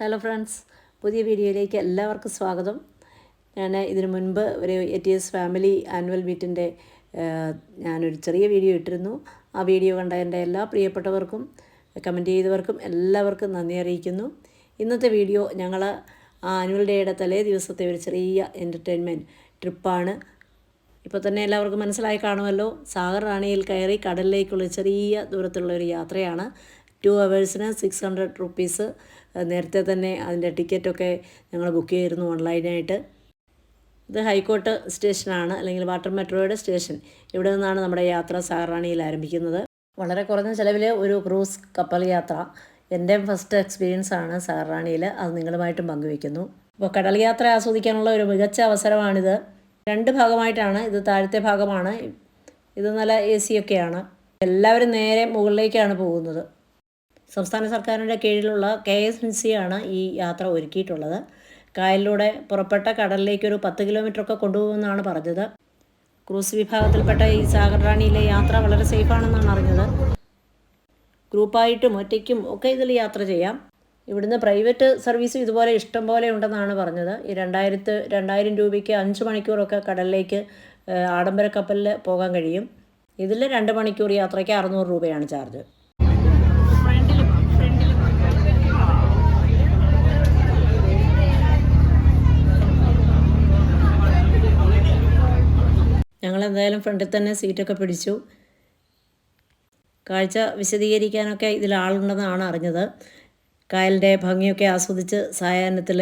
Hello friends പുതിയ വീഡിയോയിലേക്ക് എല്ലാവർക്കും സ്വാഗതം. ഞാൻ ഇതിനു മുൻപ് ഒരു A T S family annual മീറ്റിന്റെ ഞാനൊരു ചെറിയ വീഡിയോ ഇട്ടിരുന്നു. ആ വീഡിയോ കണ്ട എന്റെ എല്ലാ പ്രിയപ്പെട്ടവർക്കും കമന്റ് ചെയ്തവർക്കും എല്ലാവർക്കും നന്ദി അറിയിക്കുന്നു. ഇന്നത്തെ വീഡിയോ ഞങ്ങൾ ആ ആനുവൽ ഡേയുടെ തലേ ദിവസത്തെ ഒരു ചെറിയ എന്റർടൈൻമെന്റ് ട്രിപ്പാണ് ഇപ്പോൾ തന്നെ എല്ലാവർക്കും മനസ്സിലായി കാണുമല്ലോ സാഗർ റാണിയിൽ കയറി കടലിലേക്കുള്ള ചെറിയ ദൂരത്തുള്ള ഒരു യാത്രയാണ്. ടു അവേഴ്സിന് സിക്സ് ഹൺഡ്രഡ് റുപ്പീസ് നേരത്തെ തന്നെ അതിന്റെ ടിക്കറ്റൊക്കെ ഞങ്ങൾ ബുക്ക് ചെയ്തിരുന്നു ഓൺലൈനായിട്ട്. ഇത് ഹൈക്കോട്ട് സ്റ്റേഷനാണ് അല്ലെങ്കിൽ വാട്ടർ മെട്രോയുടെ സ്റ്റേഷൻ. ഇവിടെ നിന്നാണ് നമ്മുടെ യാത്ര സാറാണിയിൽ ആരംഭിക്കുന്നത്. വളരെ കുറഞ്ഞ ചിലവിൽ ഒരു ക്രൂസ് കപ്പൽ യാത്ര എന്റെ ഫസ്റ്റ് എക്സ്പീരിയൻസ് ആണ് സാറാണിയിൽ അത് നിങ്ങളുമായിട്ടും പങ്കുവയ്ക്കുന്നു. അപ്പോൾ കടൽ യാത്ര ആസ്വദിക്കാനുള്ള ഒരു മികച്ച അവസരമാണിത്. രണ്ട് ഭാഗമായിട്ടാണ്. ഇത് താഴത്തെ ഭാഗമാണ്. ഇത് നല്ല എ സി ഒക്കെയാണ് എല്ലാവരും നേരെ മുകളിലേക്കാണ് പോകുന്നത്. സംസ്ഥാന സർക്കാരിന്റെ കീഴിലുള്ള കെ എസ് എൻ സി ആണ് ഈ യാത്ര ഒരുക്കിയിട്ടുള്ളത്. കായലിലൂടെ പുറപ്പെട്ട കടലിലേക്ക് ഒരു പത്ത് കിലോമീറ്ററൊക്കെ കൊണ്ടുപോകുമെന്നാണ് പറഞ്ഞത്. ക്രൂസ് വിഭാഗത്തിൽപ്പെട്ട ഈ സാഗർ റാണിയിലെ യാത്ര വളരെ സേഫാണെന്നാണ് അറിഞ്ഞത്. ഗ്രൂപ്പായിട്ടും ഒറ്റയ്ക്കും ഒക്കെ ഇതിൽ യാത്ര ചെയ്യാം. ഇവിടുന്ന് പ്രൈവറ്റ് സർവീസ് ഇതുപോലെ ഇഷ്ടം പോലെ ഉണ്ടെന്നാണ് പറഞ്ഞത്. ഈ രണ്ടായിരത്ത് രണ്ടായിരം രൂപയ്ക്ക് അഞ്ച് മണിക്കൂറൊക്കെ കടലിലേക്ക് ആഡംബര കപ്പലിൽ പോകാൻ കഴിയും. ഇതിൽ രണ്ട് മണിക്കൂർ യാത്രയ്ക്ക് അറുന്നൂറ് രൂപയാണ് ചാർജ്. ഞങ്ങൾ എന്തായാലും ഫ്രണ്ടിൽ തന്നെ സീറ്റൊക്കെ പിടിച്ചു. കാഴ്ച വിശദീകരിക്കാനൊക്കെ ഇതിൽ ആളുണ്ടെന്നാണ് അറിഞ്ഞത്. കായലിന്റെ ഭംഗിയൊക്കെ ആസ്വദിച്ച് സായാഹ്നത്തിൽ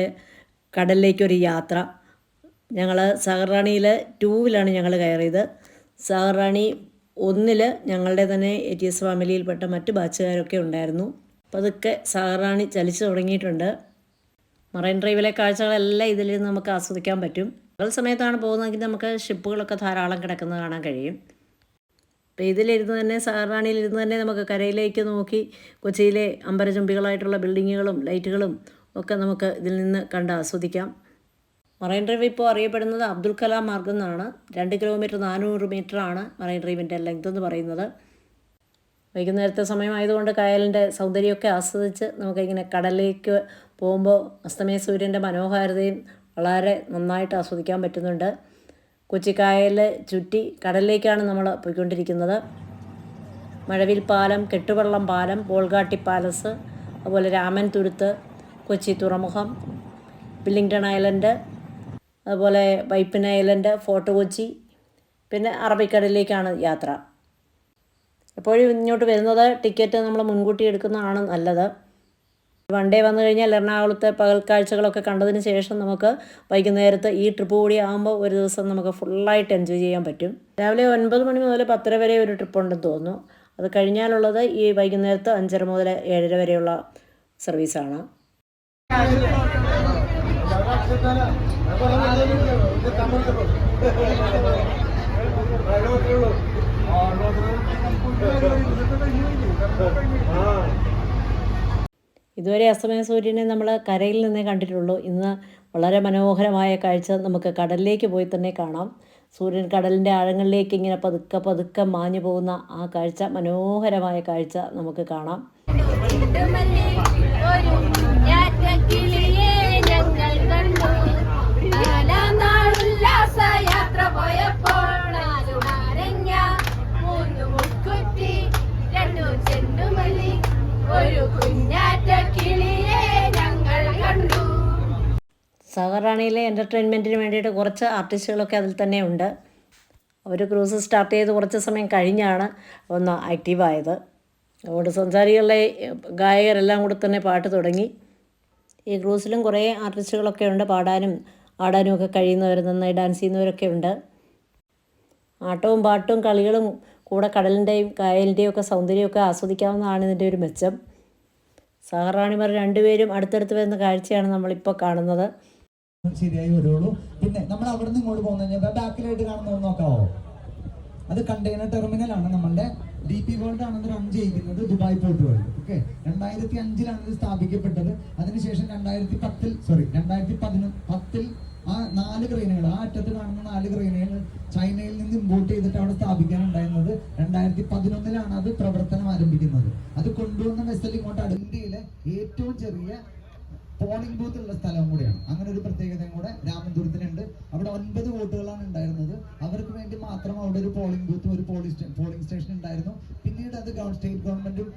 കടലിലേക്കൊരു യാത്ര. ഞങ്ങൾ സഹറാണിയിൽ ടൂവിലാണ് ഞങ്ങൾ കയറിയത്. സഹറാണി ഒന്നിൽ ഞങ്ങളുടെ തന്നെ എ ടി എസ് ഫാമിലിയിൽപ്പെട്ട മറ്റ് ബാച്ചുകാരൊക്കെ ഉണ്ടായിരുന്നു. അപ്പോൾ അതൊക്കെ സഹറാണി ചലിച്ചു തുടങ്ങിയിട്ടുണ്ട്. മറൈൻ ഡ്രൈവിലെ കാഴ്ചകളെല്ലാം ഇതിൽ നമുക്ക് ആസ്വദിക്കാൻ പറ്റും. പകൽ സമയത്താണ് പോകുന്നതെങ്കിൽ നമുക്ക് ഷിപ്പുകളൊക്കെ ധാരാളം കിടക്കുന്നത് കാണാൻ കഴിയും. അപ്പോൾ ഇതിലിരുന്ന് തന്നെ സാറാണിയിലിരുന്ന് തന്നെ നമുക്ക് കരയിലേക്ക് നോക്കി കൊച്ചിയിലെ അമ്പരചുംബികളായിട്ടുള്ള ബിൽഡിങ്ങുകളും ലൈറ്റുകളും ഒക്കെ നമുക്ക് ഇതിൽ നിന്ന് കണ്ട് ആസ്വദിക്കാം. മറൈൻ ഡ്രൈവ് ഇപ്പോൾ അറിയപ്പെടുന്നത് അബ്ദുൽ കലാം മാർഗം എന്നാണ്. രണ്ട് കിലോമീറ്റർ നാനൂറ് ആണ് മറൈൻ ഡ്രൈവിന്റെ ലെങ്ത് എന്ന് പറയുന്നത്. വൈകുന്നേരത്തെ സമയമായതുകൊണ്ട് കായലിന്റെ സൗന്ദര്യമൊക്കെ ആസ്വദിച്ച് നമുക്കിങ്ങനെ കടലിലേക്ക് പോകുമ്പോൾ അസ്തമയ സൂര്യന്റെ മനോഹാരിതയും വളരെ നന്നായിട്ട് ആസ്വദിക്കാൻ പറ്റുന്നുണ്ട്. കൊച്ചിക്കായൽ ചുറ്റി കടലിലേക്കാണ് നമ്മൾ പോയിക്കൊണ്ടിരിക്കുന്നത്. മഴവിൽ പാലം കെട്ടുവള്ളം പാലം ബോൾഗാട്ടി പാലസ് അതുപോലെ രാമൻ തുരുത്ത് കൊച്ചി തുറമുഖം ബില്ലിങ്ടൺ ഐലൻഡ് അതുപോലെ വൈപ്പിൻ ഐലൻഡ് ഫോർട്ട് കൊച്ചി പിന്നെ അറബിക്കടലിലേക്കാണ് യാത്ര. എപ്പോഴും ഇങ്ങോട്ട് വരുന്നത് ടിക്കറ്റ് നമ്മൾ മുൻകൂട്ടി എടുക്കുന്നതാണ് നല്ലത്. വൺ ഡേ വന്നു കഴിഞ്ഞാൽ എറണാകുളത്തെ പകൽ കാഴ്ചകളൊക്കെ കണ്ടതിന് ശേഷം നമുക്ക് വൈകുന്നേരത്ത് ഈ ട്രിപ്പ് കൂടി ആകുമ്പോൾ ഒരു ദിവസം നമുക്ക് ഫുള്ളായിട്ട് എൻജോയ് ചെയ്യാൻ പറ്റും. രാവിലെ ഒൻപത് മണി മുതൽ പത്തര വരെ ഒരു ട്രിപ്പ് ഉണ്ടെന്ന് തോന്നുന്നു. അത് കഴിഞ്ഞാലുള്ളത് ഈ വൈകുന്നേരത്ത് അഞ്ചര മുതൽ ഏഴര വരെയുള്ള സർവീസാണ് ഇതുവരെ അസ്തമയ സൂര്യനെ നമ്മൾ കരയിൽ നിന്നേ കണ്ടിട്ടുള്ളൂ. ഇന്ന് വളരെ മനോഹരമായ കാഴ്ച നമുക്ക് കടലിലേക്ക് പോയി തന്നെ കാണാം. സൂര്യൻ കടലിന്റെ ആഴങ്ങളിലേക്ക് ഇങ്ങനെ പതുക്കെ പതുക്കെ മാഞ്ഞു പോകുന്ന ആ കാഴ്ച മനോഹരമായ കാഴ്ച നമുക്ക് കാണാം. സാഗറാണിയിലെ എന്റർടൈൻമെന്റിന് വേണ്ടിയിട്ട് കുറച്ച് ആർട്ടിസ്റ്റുകളൊക്കെ അതിൽ തന്നെ ഉണ്ട്. അവർ ക്രൂസ് സ്റ്റാർട്ട് ചെയ്ത് കുറച്ച് സമയം കഴിഞ്ഞാണ് ഒന്ന് ആക്റ്റീവായത് അതുകൊണ്ട് സഞ്ചാരികളുടെ ഗായകരെല്ലാം കൂടെ തന്നെ പാട്ട് തുടങ്ങി. ഈ ക്രൂസിലും കുറേ ആർട്ടിസ്റ്റുകളൊക്കെ ഉണ്ട്. പാടാനും ആടാനും ഒക്കെ കഴിയുന്നവർ നന്നായി ഡാൻസ് ചെയ്യുന്നവരൊക്കെ ഉണ്ട്. ആട്ടവും പാട്ടും കളികളും കൂടെ കടലിന്റെയും കായലിന്റെയും ഒക്കെ സൗന്ദര്യമൊക്കെ ആസ്വദിക്കാവുന്നതാണ് ഇതിന്റെ ഒരു മെച്ചം. സഹറാണിമാർ രണ്ടുപേരും അടുത്തടുത്ത് വരുന്ന കാഴ്ചയാണ് നമ്മളിപ്പോൾ കാണുന്നത്. ശരിയായി വരുള്ളൂ. പിന്നെ നമ്മൾ അവിടെ നിന്ന് ഇങ്ങോട്ട് പോകുന്ന കഴിഞ്ഞാൽ ബാക്കിലായിട്ട് കാണുന്നത് നോക്കാവോ? അത് കണ്ടെയ്നർ ടെർമിനൽ ആണ് നമ്മളുടെ ഡി പി വേൾഡ് ആണ് റൺ ചെയ്യിക്കുന്നത് ദുബായ് പോർട്ട് വേൾഡ് ഓക്കെ രണ്ടായിരത്തി അഞ്ചിലാണ് ഇത് സ്ഥാപിക്കപ്പെട്ടത്. അതിനുശേഷം രണ്ടായിരത്തി പത്തിൽ സോറി രണ്ടായിരത്തി പതിനൊന്ന് പത്തിൽ ആ നാല് ക്രെയിനുകൾ ആ അറ്റത്ത് കാണുന്ന നാല് ക്രെയിനുകൾ ചൈനയിൽ നിന്ന് ഇമ്പോർട്ട് ചെയ്തിട്ട് അവിടെ സ്ഥാപിക്കാനുണ്ടായിരുന്നത് രണ്ടായിരത്തി പതിനൊന്നിലാണ് അത് പ്രവർത്തനം ആരംഭിക്കുന്നത്. അത് കൊണ്ടുവന്ന വെസൽ ഇങ്ങോട്ട് ഇന്ത്യയിലെ ഏറ്റവും ചെറിയ പോളിംഗ് ബൂത്ത് ഉള്ള സ്ഥലവും കൂടിയാണ്. അങ്ങനെ ഒരു പ്രത്യേകതയും കൂടെ രാമൻതുരത്തിലുണ്ട്. അവിടെ ഒൻപത് വോട്ടുകളാണ് ഉണ്ടായിരുന്നത്. അവർക്ക് വേണ്ടി മാത്രം അവിടെ ഒരു പോളിംഗ് ബൂത്തും ഒരു പോളിംഗ് പോളിംഗ് സ്റ്റേഷൻ ഉണ്ടായിരുന്നു. പിന്നീട് അത് സ്റ്റേറ്റ് ഗവൺമെന്റും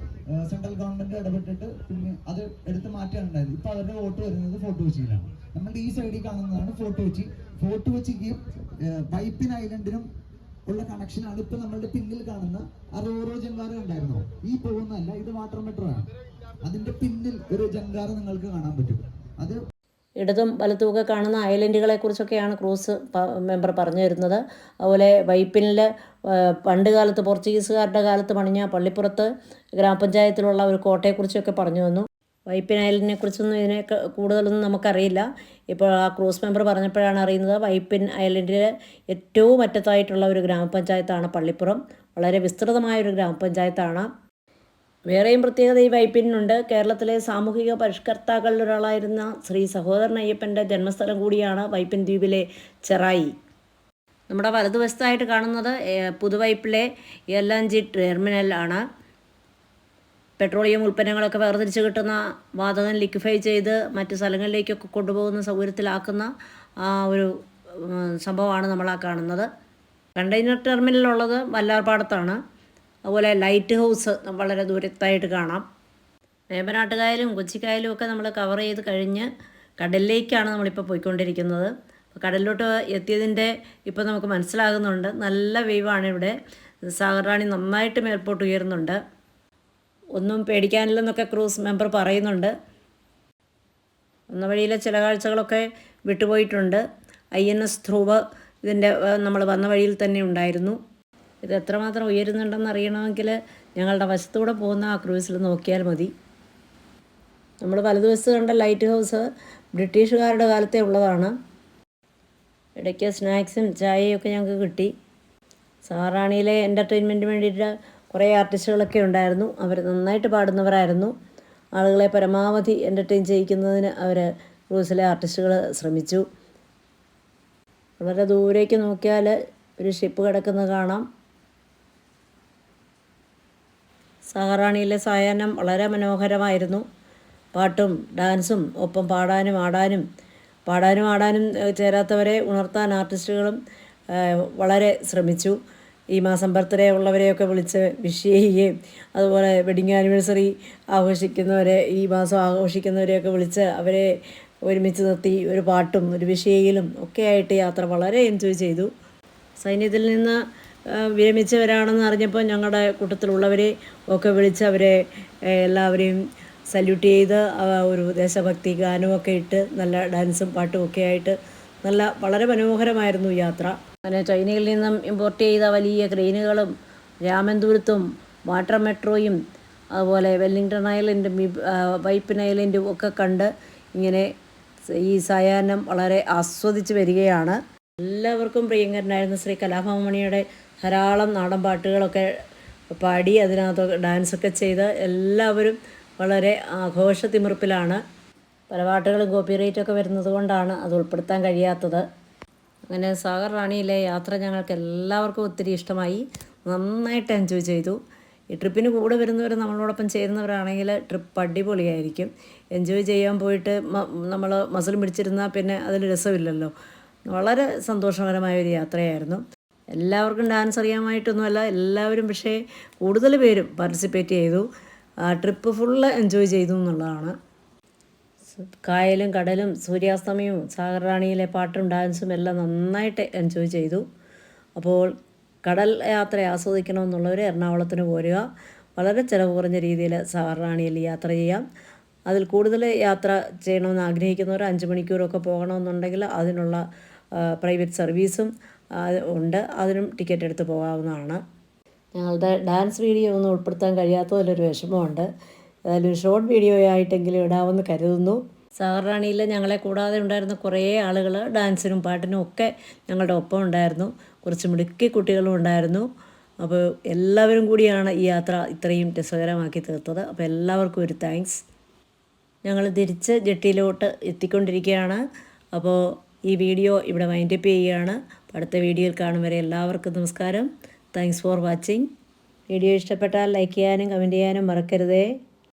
സെൻട്രൽ ഗവൺമെന്റും ഇടപെട്ടിട്ട് പിന്നെ അത് എടുത്ത് മാറ്റാണ് ഉണ്ടായത്. ഇപ്പൊ അവരുടെ വോട്ട് വരുന്നത് ഫോർട്ട് കൊച്ചിയിലാണ്. നമ്മളുടെ ഈ സൈഡിൽ കാണുന്നതാണ് ഫോർട്ട് കൊച്ചി. ഫോർട്ട് കൊച്ചിക്കും വൈപ്പിൻ ഐലൻഡിനും ഉള്ള കണക്ഷനാണ് ഇപ്പൊ നമ്മളുടെ പിന്നിൽ കാണുന്ന ആ റോറോ ഉണ്ടായിരുന്നു ഉണ്ടായിരുന്നോ ഈ പോകുന്നതല്ല ഇത് വാട്ടർ മെട്രോ ആണ് അതിന്റെ പിന്നിൽ ഒരു ജങ്കാറ് നിങ്ങൾക്ക് കാണാൻ പറ്റും. അത് ഇടതും വലത്തുമൊക്കെ കാണുന്ന ഐലൻഡുകളെ കുറിച്ചൊക്കെയാണ് ക്രൂസ് മെമ്പർ പറഞ്ഞു തരുന്നത്. അതുപോലെ വൈപ്പിനിൽ പണ്ട് കാലത്ത് പോർച്ചുഗീസുകാരുടെ കാലത്ത് പണിഞ്ഞ പള്ളിപ്പുറത്ത് ഗ്രാമപഞ്ചായത്തിലുള്ള ഒരു കോട്ടയെക്കുറിച്ചൊക്കെ പറഞ്ഞു തന്നു. വൈപ്പിൻ ഐലൻഡിനെ കുറിച്ചൊന്നും ഇതിനെ കൂടുതലൊന്നും നമുക്കറിയില്ല. ഇപ്പോൾ ആ ക്രൂസ് മെമ്പർ പറഞ്ഞപ്പോഴാണ് അറിയുന്നത് വൈപ്പിൻ ഐലൻഡിൽ ഏറ്റവും അറ്റത്തായിട്ടുള്ള ഒരു ഗ്രാമപഞ്ചായത്താണ് പള്ളിപ്പുറം. വളരെ വിസ്തൃതമായ ഒരു ഗ്രാമപഞ്ചായത്താണ്. വേറെയും പ്രത്യേകത ഈ വൈപ്പിനുണ്ട് കേരളത്തിലെ സാമൂഹിക പരിഷ്കർത്താക്കളിൽ ഒരാളായിരുന്ന ശ്രീ സഹോദരൻ അയ്യപ്പന്റെ ജന്മസ്ഥലം കൂടിയാണ് വൈപ്പിൻ ദ്വീപിലെ ചെറായി. നമ്മുടെ വലതുവശത്തായിട്ട് കാണുന്നത് പുതുവൈപ്പിലെ എൽ എൻ ജി ടെർമിനൽ ആണ്. പെട്രോളിയം ഉൽപ്പന്നങ്ങളൊക്കെ വേർതിരിച്ച് കിട്ടുന്ന വാതകം ലിക്വിഫൈ ചെയ്ത് മറ്റ് സ്ഥലങ്ങളിലേക്കൊക്കെ കൊണ്ടുപോകുന്ന സൗകര്യത്തിലാക്കുന്ന ആ ഒരു സംഭവമാണ് നമ്മൾ ആ കാണുന്നത്. കണ്ടെയ്നർ ടെർമിനലുള്ളത് വല്ലാർപാടത്താണ്. അതുപോലെ ലൈറ്റ് ഹൗസ് വളരെ ദൂരത്തായിട്ട് കാണാം. വേമ്പനാട്ടുകായലും കൊച്ചിക്കായലും ഒക്കെ നമ്മൾ കവർ ചെയ്ത് കഴിഞ്ഞ് കടലിലേക്കാണ് നമ്മളിപ്പോൾ പോയിക്കൊണ്ടിരിക്കുന്നത്. കടലിലോട്ട് എത്തിയതിന്റെ ഇപ്പോൾ നമുക്ക് മനസ്സിലാകുന്നുണ്ട്. നല്ല വേവാണ് ഇവിടെ. സാഗർറാണി നന്നായിട്ട് മേൽപോട്ട് ഉയരുന്നുണ്ട്. ഒന്നും പേടിക്കാനില്ലെന്നൊക്കെ ക്രൂസ് മെമ്പർ പറയുന്നുണ്ട്. വന്ന വഴിയിലെ ചില കാഴ്ചകളൊക്കെ വിട്ടുപോയിട്ടുണ്ട്. ഐ എൻ എസ് ധ്രുവ് ഇതിന്റെ നമ്മൾ വന്ന വഴിയിൽ തന്നെ ഉണ്ടായിരുന്നു. ഇത് എത്രമാത്രം ഉയരുന്നുണ്ടെന്ന് അറിയണമെങ്കിൽ ഞങ്ങളുടെ വശത്തൂടെ പോകുന്ന ആ ക്രൂസിൽ നോക്കിയാൽ മതി. നമ്മൾ വലതുവശത്ത് കണ്ട ലൈറ്റ് ഹൗസ് ബ്രിട്ടീഷുകാരുടെ കാലത്തെ ഉള്ളതാണ്. ഇടയ്ക്ക് സ്നാക്സും ചായയൊക്കെ ഞങ്ങൾക്ക് കിട്ടി. സാറാണിയിലെ എന്റർടൈൻമെന്റിന് വേണ്ടിയിട്ട് കുറേ ആർട്ടിസ്റ്റുകളൊക്കെ ഉണ്ടായിരുന്നു. അവർ നന്നായിട്ട് പാടുന്നവരായിരുന്നു. ആളുകളെ പരമാവധി എന്റർടൈൻ ചെയ്യിക്കുന്നതിന് അവർ ക്രൂസിലെ ആർട്ടിസ്റ്റുകൾ ശ്രമിച്ചു. വളരെ ദൂരേക്ക് നോക്കിയാൽ ഒരു ഷിപ്പ് കിടക്കുന്നത് കാണാം. സഹറാണിയിലെ സായാഹ്നം വളരെ മനോഹരമായിരുന്നു. പാട്ടും ഡാൻസും ഒപ്പം പാടാനും ആടാനും പാടാനും ആടാനും ചേരാത്തവരെ ഉണർത്താൻ ആർട്ടിസ്റ്റുകളും വളരെ ശ്രമിച്ചു. ഈ മാസം ബർത്ത്ഡേ ഉള്ളവരെയൊക്കെ വിളിച്ച് വിഷ് ചെയ്യുകയും അതുപോലെ വെഡിങ് ആനിവേഴ്സറി ആഘോഷിക്കുന്നവരെ ഈ മാസം ആഘോഷിക്കുന്നവരെയൊക്കെ വിളിച്ച് അവരെ ഒരുമിച്ച് നിർത്തി ഒരു പാട്ടും ഒരു വിഷ് ചെയ്യലും ഒക്കെ ആയിട്ട് യാത്ര വളരെ എൻജോയ് ചെയ്തു. സൈന്യത്തിൽ നിന്ന് വിരമിച്ചവരാണെന്ന് അറിഞ്ഞപ്പോൾ ഞങ്ങളുടെ കൂട്ടത്തിലുള്ളവരെ ഒക്കെ വിളിച്ച് അവരെ എല്ലാവരെയും സല്യൂട്ട് ചെയ്ത് ഒരു ദേശഭക്തി ഗാനമൊക്കെ ഇട്ട് നല്ല ഡാൻസും പാട്ടും ഒക്കെ ആയിട്ട് നല്ല വളരെ മനോഹരമായിരുന്നു യാത്ര. അങ്ങനെ ചൈനയിൽ നിന്നും ഇമ്പോർട്ട് ചെയ്ത വലിയ ക്രെയിനുകളും രാമൻതുരത്തും വാട്ടർ മെട്രോയും അതുപോലെ വെല്ലിംഗ്ടൺ ഐലൻഡും വൈപ്പിൻ ഐലൻഡും ഒക്കെ കണ്ട് ഇങ്ങനെ ഈ സായാഹ്നം വളരെ ആസ്വദിച്ച് വരികയാണ്. എല്ലാവർക്കും പ്രിയങ്കരനായിരുന്ന ശ്രീ കലാഭവമണിയുടെ ധാരാളം നാടൻ പാട്ടുകളൊക്കെ പാടി അതിനകത്ത് ഡാൻസൊക്കെ ചെയ്ത് എല്ലാവരും വളരെ ആഘോഷത്തിമിർപ്പിലാണ്. പല പാട്ടുകളും കോപ്പി ഒക്കെ വരുന്നത് കൊണ്ടാണ് അത് ഉൾപ്പെടുത്താൻ കഴിയാത്തത്. അങ്ങനെ സാഗർ റാണിയിലെ യാത്ര ഞങ്ങൾക്ക് എല്ലാവർക്കും ഒത്തിരി ഇഷ്ടമായി. നന്നായിട്ട് എൻജോയ് ചെയ്തു. ഈ ട്രിപ്പിന് കൂടെ വരുന്നവർ നമ്മളോടൊപ്പം ചേരുന്നവരാണെങ്കിൽ ട്രിപ്പ് അടിപൊളിയായിരിക്കും. എൻജോയ് ചെയ്യാൻ പോയിട്ട് നമ്മൾ മസിൽ പിടിച്ചിരുന്നാൽ പിന്നെ അതിൽ രസമില്ലല്ലോ. വളരെ സന്തോഷകരമായ ഒരു യാത്രയായിരുന്നു. എല്ലാവർക്കും ഡാൻസ് അറിയാമായിട്ടൊന്നുമല്ല എല്ലാവരും പക്ഷേ കൂടുതൽ പേരും പാർട്ടിസിപ്പേറ്റ് ചെയ്തു. ട്രിപ്പ് ഫുള്ള് എൻജോയ് ചെയ്തു എന്നുള്ളതാണ്. കായലും കടലും സൂര്യാസ്തമയവും സാഗർറാണിയിലെ പാട്ടും ഡാൻസും എല്ലാം നന്നായിട്ട് എൻജോയ് ചെയ്തു. അപ്പോൾ കടൽ യാത്ര ആസ്വദിക്കണമെന്നുള്ളവർ എറണാകുളത്തിന് പോരുക. വളരെ ചിലവ് കുറഞ്ഞ രീതിയിൽ സാഗർറാണിയിൽ യാത്ര ചെയ്യാം. അതിൽ കൂടുതൽ യാത്ര ചെയ്യണമെന്ന് ആഗ്രഹിക്കുന്നവർ അഞ്ച് മണിക്കൂറൊക്കെ പോകണമെന്നുണ്ടെങ്കിൽ അതിനുള്ള പ്രൈവറ്റ് സർവീസും ഉണ്ട്. അതിനും ടിക്കറ്റ് എടുത്ത് പോകാവുന്നതാണ്. ഞങ്ങളുടെ ഡാൻസ് വീഡിയോ ഒന്നും ഉൾപ്പെടുത്താൻ കഴിയാത്തതിലൊരു വിഷമമുണ്ട്. ഏതായാലും ഷോർട്ട് വീഡിയോ ആയിട്ടെങ്കിലും ഇടാമെന്ന് കരുതുന്നു. സഹറാണിയിൽ ഞങ്ങളെ കൂടാതെ ഉണ്ടായിരുന്ന കുറേ ആളുകൾ ഡാൻസിനും പാട്ടിനും ഒക്കെ ഞങ്ങളുടെ ഒപ്പം ഉണ്ടായിരുന്നു. കുറച്ച് മിടുക്കി കുട്ടികളും ഉണ്ടായിരുന്നു. അപ്പോൾ എല്ലാവരും കൂടിയാണ് ഈ യാത്ര ഇത്രയും രസകരമാക്കി തീർത്തത്. അപ്പോൾ എല്ലാവർക്കും ഒരു താങ്ക്സ്. ഞങ്ങൾ തിരിച്ച് ജെട്ടിയിലോട്ട് എത്തിക്കൊണ്ടിരിക്കുകയാണ്. അപ്പോൾ ഈ വീഡിയോ ഇവിടെ വൈൻഡപ്പ് ചെയ്യുകയാണ്. അടുത്ത വീഡിയോയിൽ കാണും വരെ എല്ലാവർക്കും നമസ്കാരം. താങ്ക്സ് ഫോർ വാച്ചിങ് വീഡിയോ ഇഷ്ടപ്പെട്ടാൽ ലൈക്ക് ചെയ്യാനും കമന്റ് ചെയ്യാനും മറക്കരുതേ.